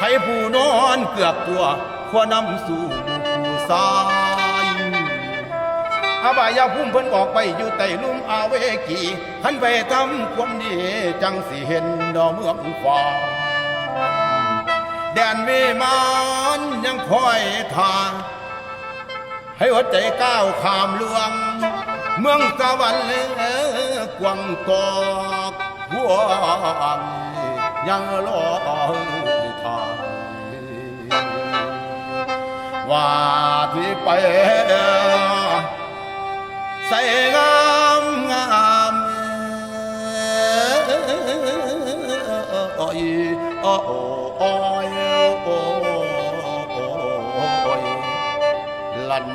ให้ผู้นอนเกือบตัวควนำสู่ผู้สายอาบายาพุ่มเพิ่นออกไปอยู่ใต้ลุ่มอาเวกีขันไปทำความดีจังสิเห็นดอกเมืองฟ้าแดนวิมานยังคอยทางให้หัวใจก้าวขามลวง เมืองสวรรค์กวางกอกหัวยังรอ ว่าที่ไปใส่งามงามโอ้ยโอ้โอ้ยโอ้ยลัน